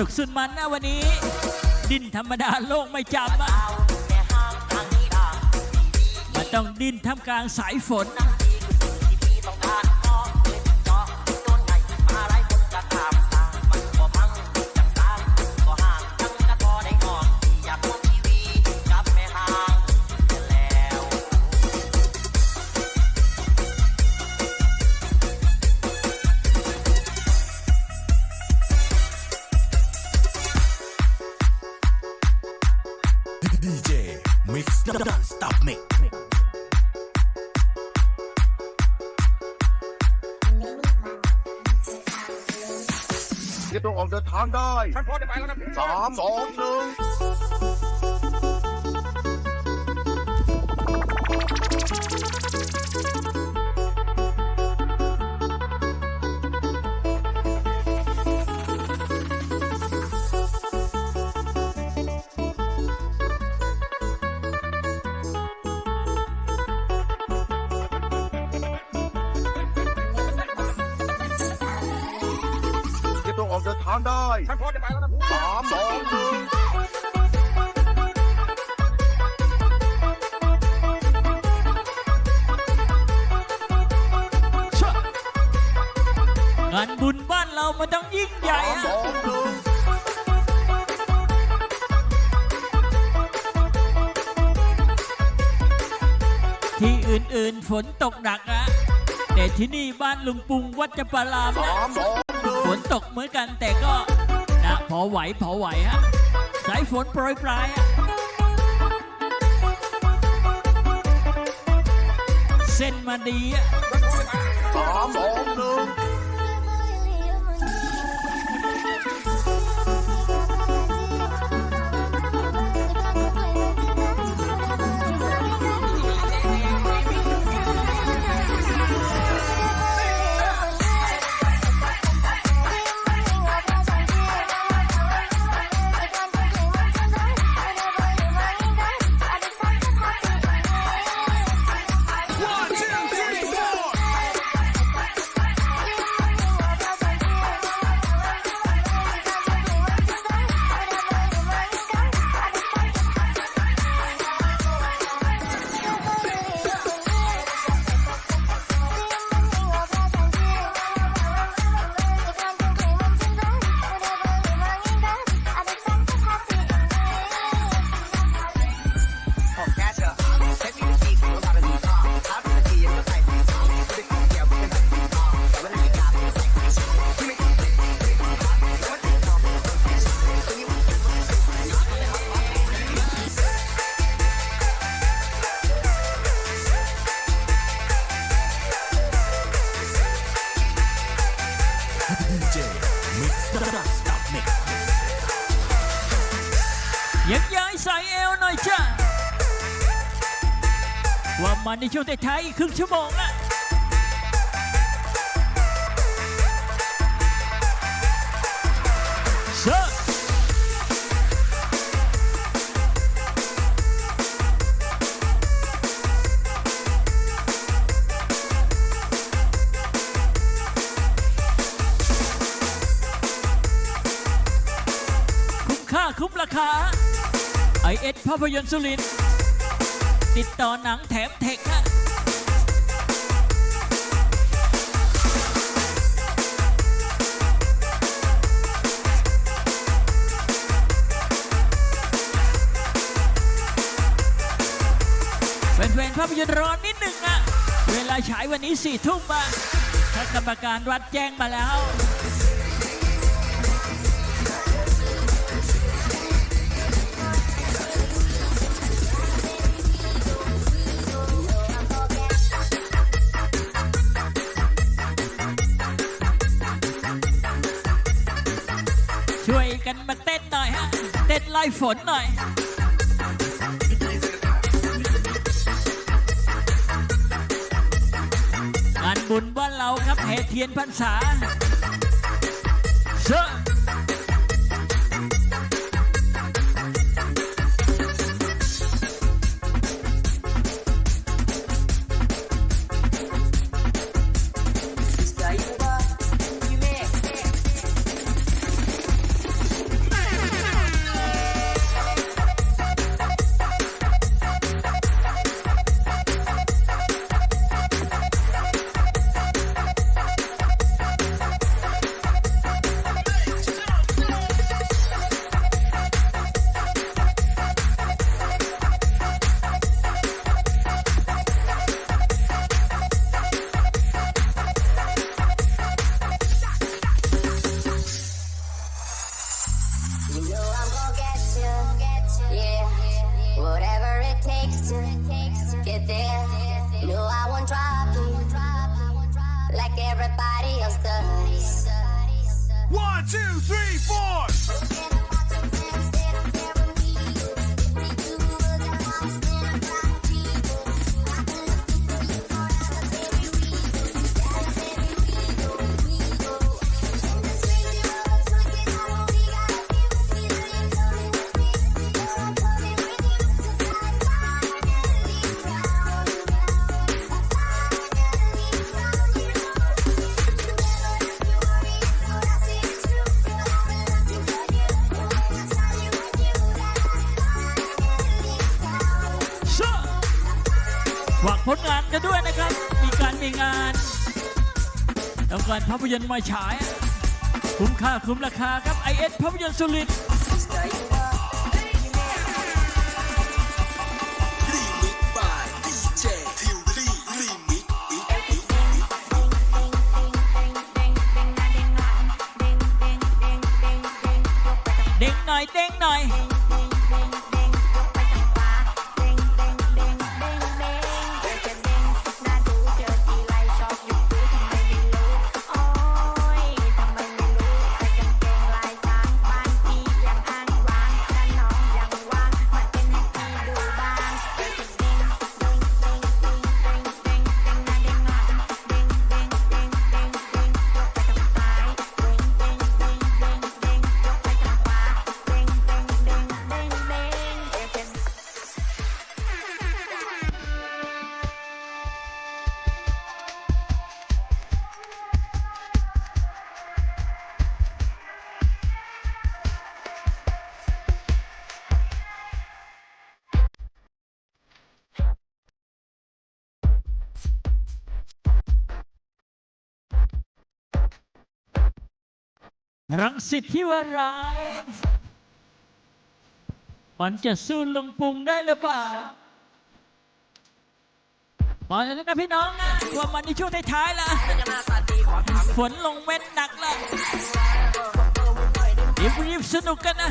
นุกสุดมันนะวันนี้ ดินธรรมดาโลกไม่จำอะมันต้องดินท่ามกลางสายฝนน เตรียมตัวออกเดินทางได้ ฉันพร้อมจะไปแล้วนะสามสองหนึ่ง ดินทางได้ฉันพร้อจะไปแล้วนะสามสองหนึ่งงานบุญบ้านเรามันต้องยิ่งใหญ่อะที่อื่นๆฝนตกหนักอะแต่ที่นี่บ้านลุงปุงวัดจะปรามนะ นึ่งฝนตกเหมือนกันแต่ก็นะพอไหวพอไหวฮะสายฝนโปรยปลายอะเส้นมาดีอะสามสอง ช่วงท้ายอีกครึ่งชั่วโมงอะเชิญคุ้มค่าคุ้มราคาไอเอสภาพยนตร์สุรินติดต่อหนังแถมเทคฮะ ครับนตร์ร้อนนิดหนึ่งนะเวลาฉายวันนี้สี่ทุ่มอะท่านกรรมการวัดแจ้งมาแล้วช่วยกันมาเต้นหน่อยฮะ เต้นไล่ฝนหน่อย ทียนพรรษา get there. No, I won't drop like everybody else does. One, two, three, four. ภาพยนตร์มาฉาย คุ้มค่าคุ้มราคาครับไอเอสภาพยนตร์สุริต รังสิตที่วารายมันจะสู้ลุงปุงได้หรือเปล่าบอกเลยนะพี่น้องนะว่ามันในช่วงท้ายๆแล้วฝนลงเม็ดหนักแล้วรีบๆสนุกกันนะ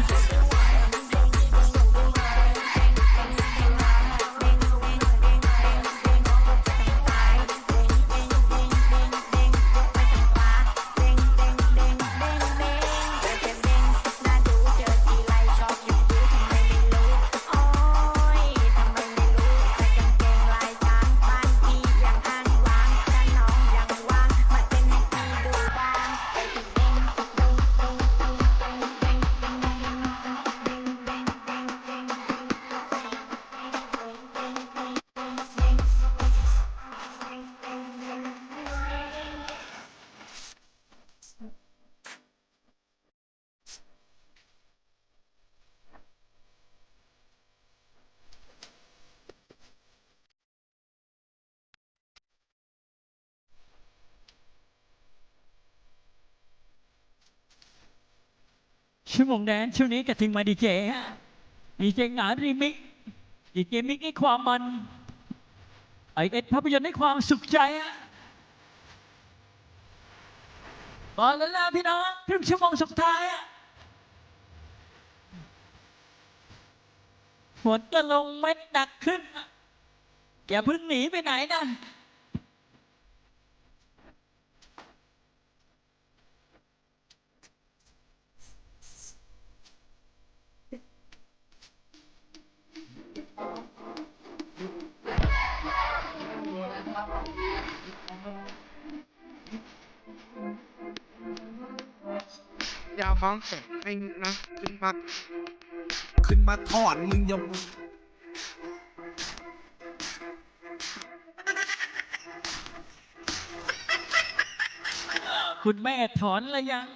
ชั่วโมงแดนช่วงนี้กระทิงมาดีเจฮะดีเจหงารีมิกดีเจมิกให้ความมันไอเอ็ดภาพยนตร์ให้ความสุขใจฮะบอกแล้วนะพี่น้องครึ่งชั่วโมงสุดท้ายอะฝนจะลงเม็ดหนักขึ้นอะอย่าเพิ่งหนีไปไหนนะ อย่าฟังเสียงเพลงนะขึ้นมาขึ้นมาถอนมึงอย่าคุณแม่ถอนอะไรยัง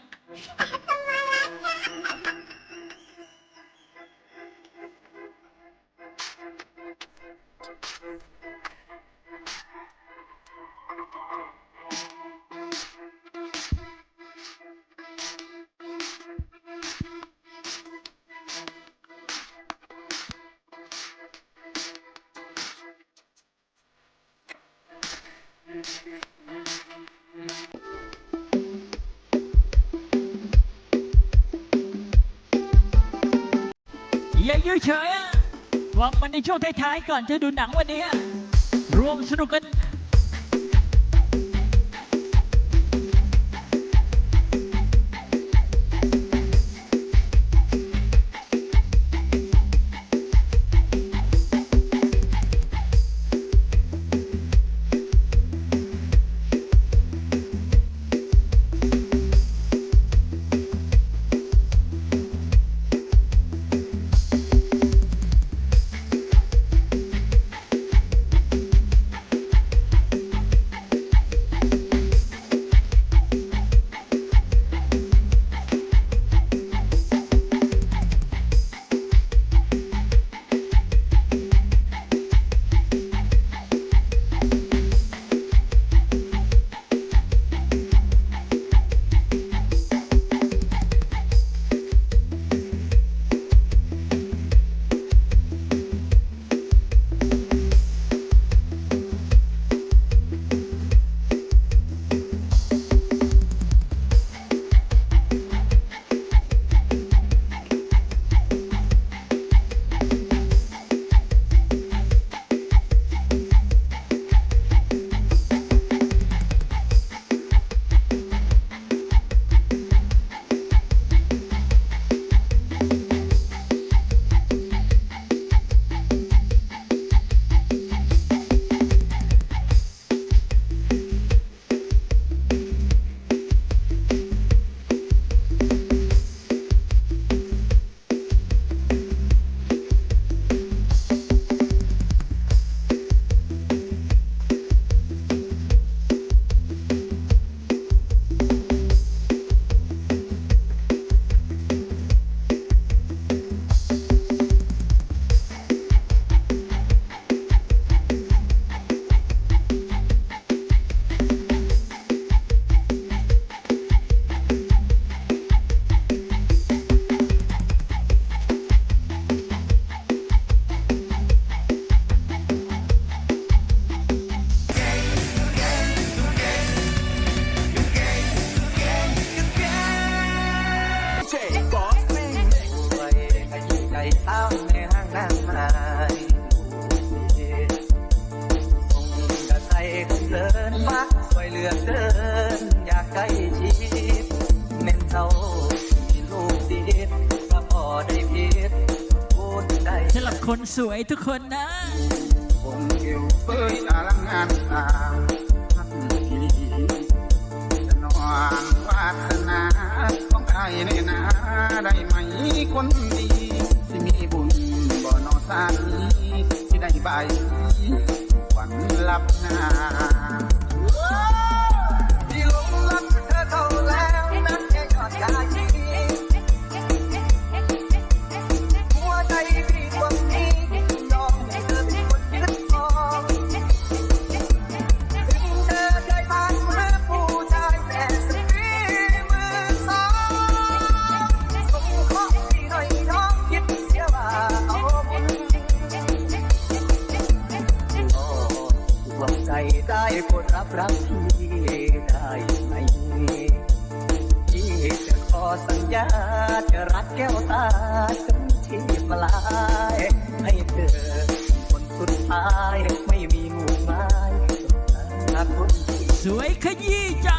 ในช่วงท้ายๆก่อนจะดูหนังวันนี้ รวมสนุกกัน ทุกคนนะผมเกี่ยวเปื่อยอาลังงานสามพักทีจะนอนวาสนาของใครในนาได้ไหมคนดีสิมีบุญบ่อนอสานีที่ได้ใบหวันลับนา วตาจนที่ปลาย ให้เธอคนสุดท้ายไม่มีหมู่ไม้หากคนสวยขยี้ใจ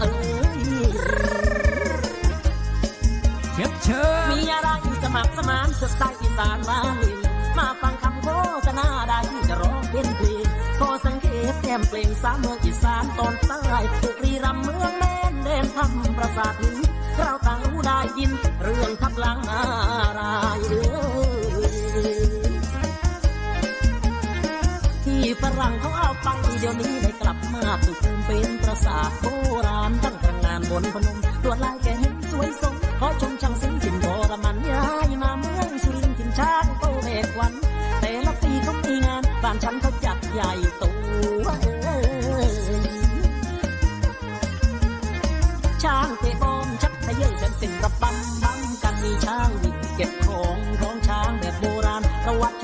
เอ้ยเชิญเชิญมีอะไรสมัครสมานสดใสอีสานมาลินมาฟังคำโฆษณาได้จะร้องเป็นเพลงพอสังเกตแก้มเปล่งสามเมืองอีสานตอนใต้บุรีรัมย์เมืองแน่นเด่นทำประสาทเราต่างรู้ได้ยิน เรื่องทับหลังอารายเอ้ยที่ฝรั่งเขาเอาไปเดี๋ยวนี้ได้ก ลับมาสุขุมเป็นประสาทโบราณตั้งตระงานบนพนมตรวจลายแกเห็นสวยสมขอชมช่างศิลป์สินโบรมันย้ายมาเมืองสุรินทร์ถิ่นช้างโตเมฆวัน แต่ละปีเขามีงานบ้านฉันเขาจัดใหญ่โตช้างเตะบอลชักทะเยอกันเป็นระบำบังกันมีช้างวิ่งเก็บของของช้างแบบโบราณประวัติ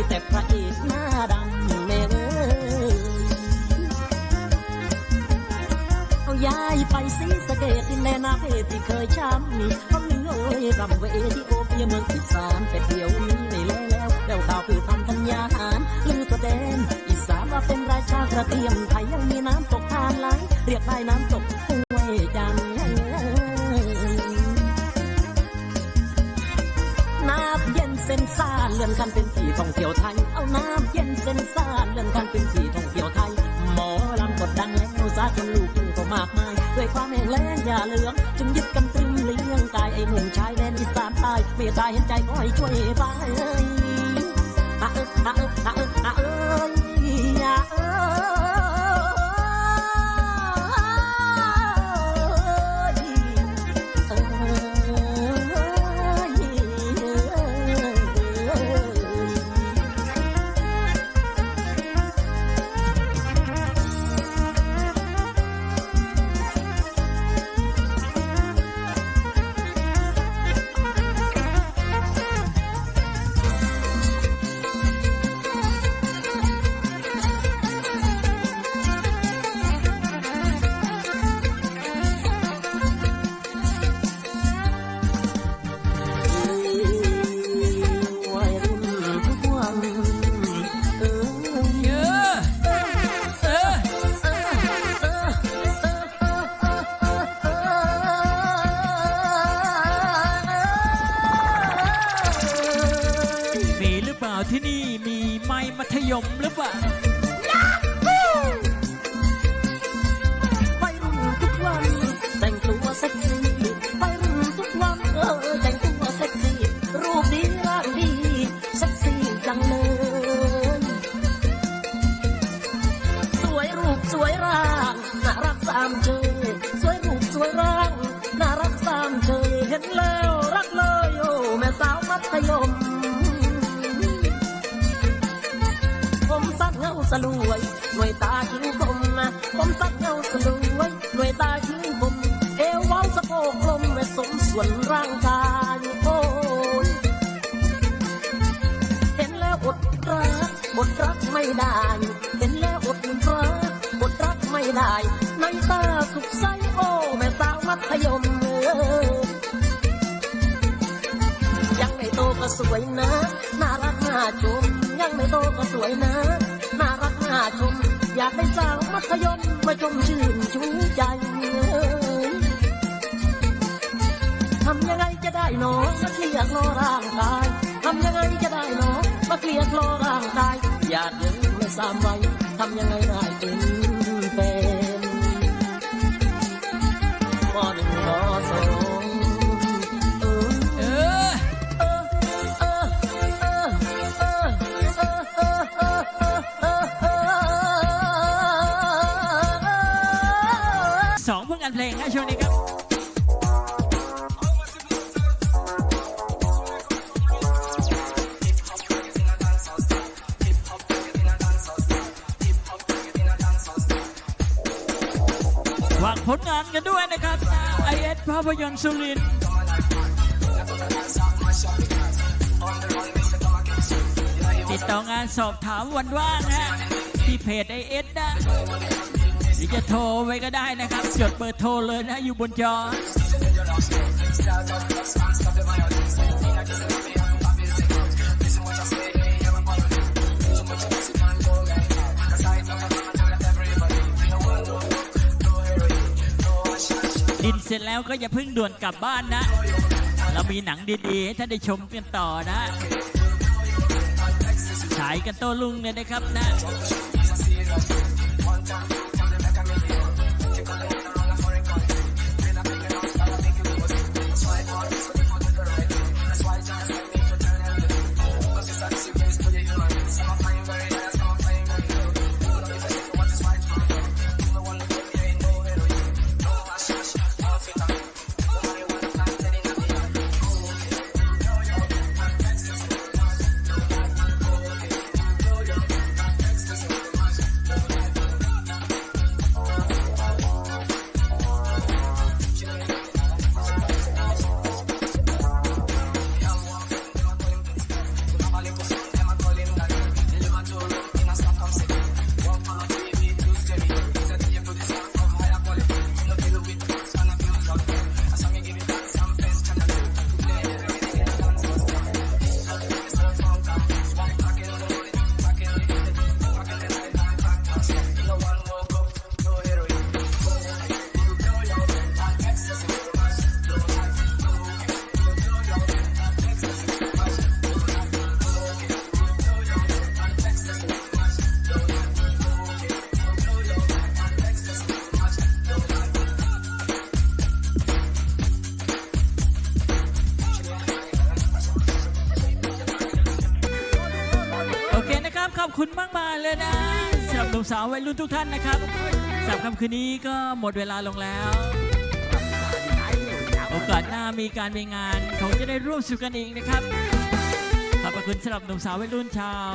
มีแต่พระเอกหน้าดำแม่เอ้ยเอาย้ายไปสีสะเกดดินแดนอาเพศที่เคยช้ำเขามีโอ้ยรำเวที่โอเปียเมืองอีสานแต่เดี๋ยวนี้ไม่แล้วแล้วแล้วข่าวคือพันธัญญาหารลือตัวแดนอีสานว่าเป็นราชากระเทียมไทยยังมีน้ำตกทานไหลเรียกได้น้ำตก อนกันเป็นที่ท่องเที่ยวไทย เอาน้ำเย็นเส้นซ่านเลื่อนกันเป็นที่ท่องเที่ยวไทย หมอลำกดดังแล้วซาจนลูกทุ่งก็มากมายด้วยความแห้งแล้งอย่าเหลืองจึงยึดกันตรึงเลี้ยงกายไอ้หนุ่มชายแดนอีสานใต้เมตตาเห็นใจก็ให้ช่วยไป ยมหรือเปล่า ได้ เห็นแล้วอดรักอดรักไม่ได้ในตาสุขใสโอ้แม่สาวมัธยมเออยังไม่โตก็สวยนะ น่ารักน่าชม ยังไม่โตก็สวยนะ น่ารักน่าชม อยากเป็นสาวมัธยมมาชมชื่นชูใจทำยังไงจะได้หนอมาเคลียร์คลอร่างกาย ทำยังไงจะได้หนอมาเคลียร์คลอร่างกายากเดินไม่สามวัยทำยังไงได้เป็นเป็นมอหนึ่งมอสองเออเออสองเพื่องานเพลงนะช่วงนี้ครับ ผลงานกันด้วยนะครับไอเอสภาพยนตร์สุรินติดต่องานสอบถามวันว่างฮะที่เพจไอเอสนะหรือจะโทรไว้ก็ได้นะครับ จดเบอร์โทรเลยนะอยู่บนจอ เสร็จแล้วก็อย่าเพิ่งด่วนกลับบ้านนะ เรามีหนังดีๆ ให้ท่านได้ชมกันต่อนะฉายกันโต้ลุงเลยนะครับนะาววัยรุ่นทุกท่านนะครับสำหรับค่ำคืนนี้ก็หมดเวลาลงแล้ว โอกาสหน้ามีการมีงานคงจะได้ร่วมสนุกกันอีกนะครับ ขอบพระคุณสำหรับหนุ่มสาววัยรุ่นชาว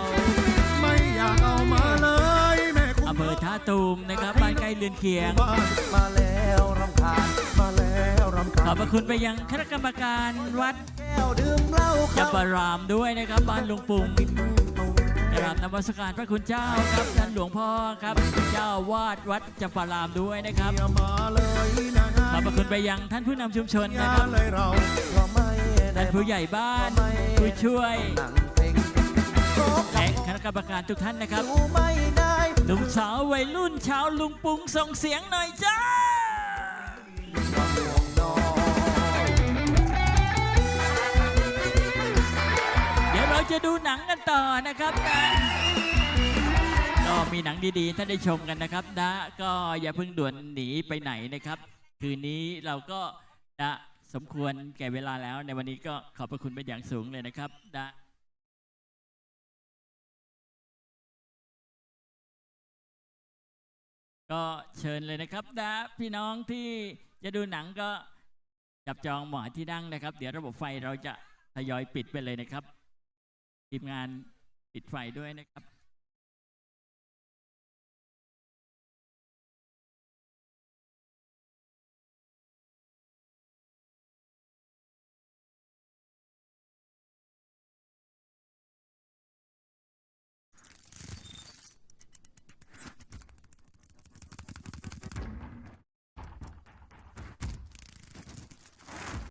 ไม่อยากเอามาเลยแม่คุณอำเภอท่าตูมนะครับ บ้านใกล้เรือนเคียง บ้านมาแล้วรำคาญมาแล้วรำขคาอบญพระคุณไปยังคณะกรรมการวัดแก้วดื่มเหล้าจำปารามด้วยนะครับ บ้านหลุงปุง กราบนมัสการพระคุณเจ้าครับท่านหลวงพ่อครับเจ้าวาดวัดจำปารามด้วยนะครับอย่ามาเลยนะขอบพระคุณไปยังท่านผู้นำชุมชนอนะย่าครับเลยเราเราไม่ได้ท่านผู้ใหญ่บ้านผู้ช่วยหนังเพลงก็และคณะกรรมการทุกท่านนะครับดูไม่ได้หนุ่มสาววัยรุ่นชาวลุงปุงส่งเสียงหน่อยจ้า จะดูหนังกันต่อนะครับนะก็มีหนังดีๆท่านได้ชมกันนะครับนะก็อย่าเพิ่งด่วนหนีไปไหนนะครับ คืนนี้เราก็นะสมควรแก่เวลาแล้ว ในวันนี้ก็ขอบพระคุณเป็นอย่างสูงเลยนะครับนะก็เชิญเลยนะครับนะพี่น้องที่จะดูหนังก็จับจองหมอที่นั่งนะครับ เดี๋ยวระบบไฟเราจะทยอยปิดไปเลยนะครับ ทีมงานปิดไฟด้วยนะครับ